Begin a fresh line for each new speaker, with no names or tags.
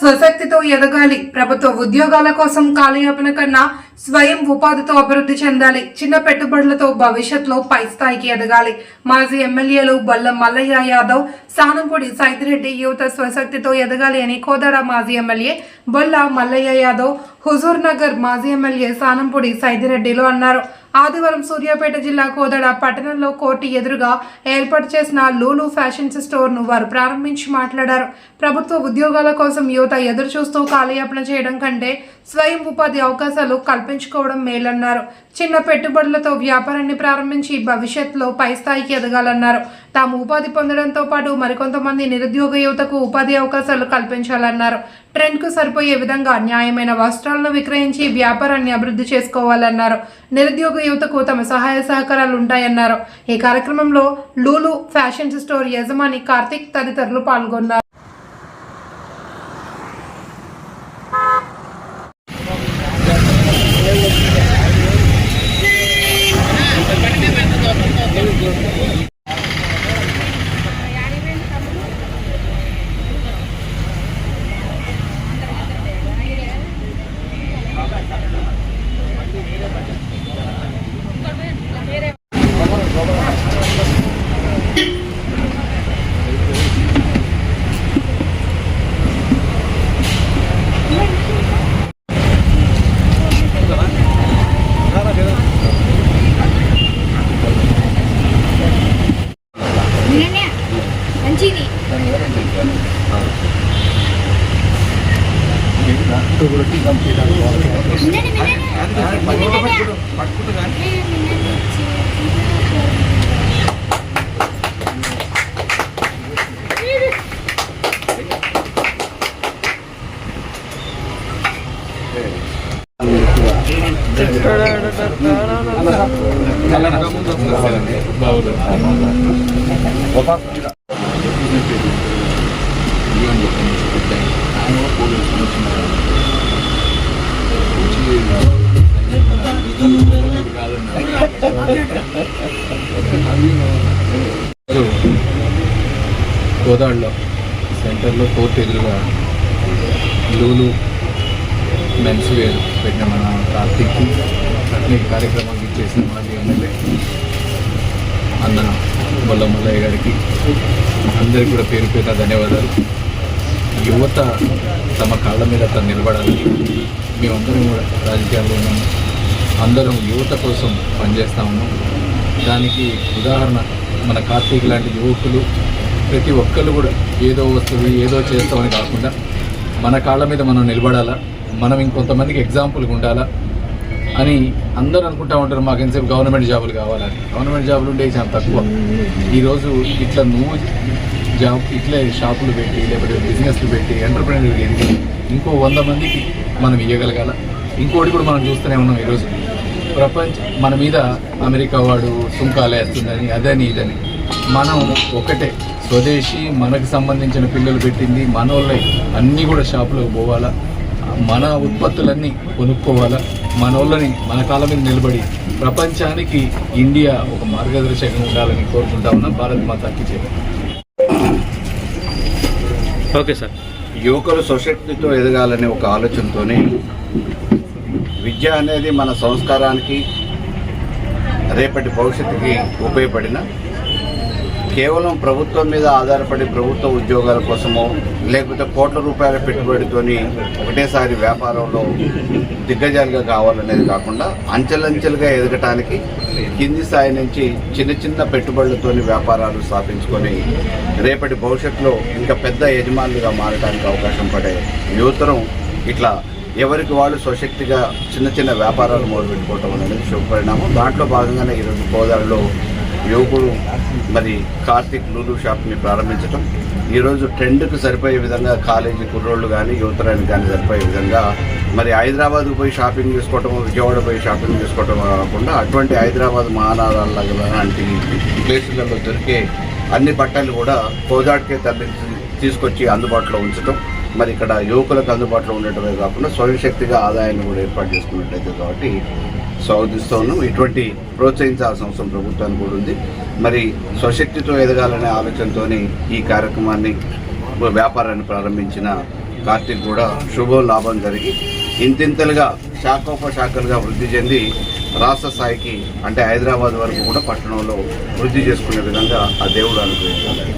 స్వశక్తితో ఎదగాలి. ప్రభుత్వ ఉద్యోగాల కోసం కాలయాపన కన్నా స్వయం ఉపాధితో అభివృద్ధి చెందాలి. చిన్న పెట్టుబడులతో భవిష్యత్తులో పై స్థాయికి ఎదగాలి. మాజీ ఎమ్మెల్యేలు బొల్ల మల్లయ్య యాదవ్ సానంపూడి సైదిరెడ్డి యువత స్వశక్తితో ఎదగాలి అని కోదాడ మాజీ ఎమ్మెల్యే బొల్ల మల్లయ్య యాదవ్ హుజూర్ నగర్ మాజీ ఎమ్మెల్యే సానంపూడి సైదిరెడ్డిలో అన్నారు. ఆదివారం సూర్యాపేట జిల్లా కోదడ పట్టణంలో కోర్టు ఎదురుగా ఏర్పాటు చేసిన లూలు ఫ్యాషన్స్ స్టోర్ను వారు ప్రారంభించి మాట్లాడారు. ప్రభుత్వ ఉద్యోగాల కోసం యువత ఎదురు చూస్తూ కాలయాపన చేయడం కంటే స్వయం ఉపాధి అవకాశాలు కల్పించుకోవడం మేలన్నారు. చిన్న పెట్టుబడులతో వ్యాపారాన్ని ప్రారంభించి భవిష్యత్తులో పై స్థాయికి ఎదగాలన్నారు. తాము ఉపాధి పొందడంతో పాటు మరికొంతమంది నిరుద్యోగ యువతకు ఉపాధి అవకాశాలు కల్పించాలన్నారు. ట్రెండ్కు సరిపోయే విధంగా న్యాయమైన వస్త్రాలను విక్రయించి వ్యాపారాన్ని అభివృద్ధి చేసుకోవాలన్నారు. నిరుద్యోగ యువతకు తమ సహాయ సహకారాలు ఉంటాయన్నారు. ఈ కార్యక్రమంలో లూలు ఫ్యాషన్ స్టోర్ యజమాని కార్తిక్ తదితరులు పాల్గొన్నారు.
మంచిది నిన్ననే నిన్ననే
గోదావరిలో సెంటర్లో కోర్ట్ ఎదురుగా లూలు మెన్స్ వేర్ పెట్టిన మన కార్తీక్కి అట్లే ఈ కార్యక్రమానికి చేసిన మాజీ ఎమ్మెల్యే అన్న బొల్ల మల్లయ్య గారికి అందరికీ కూడా పేరు పేరు ధన్యవాదాలు. యువత తమ కాళ్ళ మీద తను నిలబడాలి మేమందరం కూడా రాజకీయాల్లో ఉన్నాము అందరం యువత కోసం పనిచేస్తా ఉన్నాం. దానికి ఉదాహరణ మన కార్తీక్ లాంటి యువకులు ప్రతి ఒక్కరు కూడా ఏదో వస్తుంది ఏదో చేస్తామని కాకుండా మన కాళ్ళ మీద మనం నిలబడాలా? మనం ఇంకొంతమందికి ఎగ్జాంపుల్గా ఉండాలా? అని అందరూ అనుకుంటా ఉంటారు మాకు ఎంతసేపు గవర్నమెంట్ జాబులు కావాలని. గవర్నమెంట్ జాబులు ఉండే చాలా తక్కువ. ఈరోజు ఇట్లా నువ్వు జాబ్ ఇట్లే షాపులు పెట్టి లేకపోతే బిజినెస్లు పెట్టి ఎంటర్ప్రైనర్ ఇంకో వంద మందికి మనం ఇవ్వగలగాల ఇంకోటి కూడా మనం చూస్తూనే ఉన్నాం ఈరోజు. ప్రపంచ మన మీద అమెరికా వాడు సుంకాలు వేస్తుందని అదని ఇదని. మనం ఒకటే. స్వదేశీ మనకు సంబంధించిన పిల్లలు పెట్టింది మన వాళ్ళే. అన్నీ కూడా షాపులకు పోవాలా. మన ఉత్పత్తులన్నీ కొనుక్కోవాలా. మన వాళ్ళని మన కాళ్ళ మీద నిలబడి ప్రపంచానికి ఇండియా ఒక మార్గదర్శకంగా ఉండాలని కోరుకుంటా ఉన్నాం. భారత్ మాతాకి జై.
Okay sir.
యువకులు స్వశక్తితో ఎదగాలనే ఒక ఆలోచనతోనే విద్య అనేది మన సంస్కారానికి రేపటి భవిష్యత్తుకి ఉపయోగపడిన కేవలం ప్రభుత్వం మీద ఆధారపడి ప్రభుత్వ ఉద్యోగాల కోసమో లేకపోతే కోట్ల రూపాయల పెట్టుబడితోని ఒకటేసారి వ్యాపారంలో దిగ్గజాలుగా కావాలనేది కాకుండా అంచెలంచెలుగా ఎదగటానికి కింది స్థాయి నుంచి చిన్న చిన్న పెట్టుబడులతోని వ్యాపారాలు స్థాపించుకొని రేపటి భవిష్యత్తులో ఇంకా పెద్ద యజమానులుగా మారడానికి అవకాశం పడే యువతరం ఇట్లా ఎవరికి వాళ్ళు స్వశక్తిగా చిన్న చిన్న వ్యాపారాలు మొదలుపెట్టుకోవటం అనేది శుభపరిణామం. దాంట్లో భాగంగానే ఈరోజు గోదావరిలో యువకుడు మరి కార్తిక్ లూలు షాప్ని ప్రారంభించడం ఈరోజు ట్రెండ్కి సరిపోయే విధంగా కాలేజీ కుర్రోళ్ళు కానీ యువతరానికి కానీ సరిపోయే విధంగా మరి హైదరాబాద్కు పోయి షాపింగ్ చేసుకోవటం విజయవాడ పోయి షాపింగ్ చేసుకోవటం కాకుండా అటువంటి హైదరాబాద్ మహానగరాల లాంటి ప్లేసులలో దొరికే అన్ని బట్టలు కూడా కోదాటికే తరలించి తీసుకొచ్చి అందుబాటులో ఉంచడం మరి ఇక్కడ యువకులకు అందుబాటులో ఉండటమే కాకుండా స్వయంశక్తిగా ఆదాయాన్ని కూడా ఏర్పాటు చేసుకున్నట్టయితే కాబట్టి స్వాగతిస్తూ ఉన్నాం ఇటువంటి ప్రోత్సహించాల్సిన అవసరం ప్రభుత్వానికి కూడా ఉంది. మరి స్వశక్తితో ఎదగాలనే ఆలోచనతోనే ఈ కార్యక్రమాన్ని వ్యాపారాన్ని ప్రారంభించిన కార్తీక్ కూడా శుభం లాభం జరిగి ఇంతింతలుగా శాఖోపశాఖలుగా వృద్ధి చెంది రాష్ట్ర స్థాయికి అంటే హైదరాబాద్ వరకు కూడా పట్టణంలో వృద్ధి చేసుకునే విధంగా ఆ దేవుడు అనుగ్రహించాలని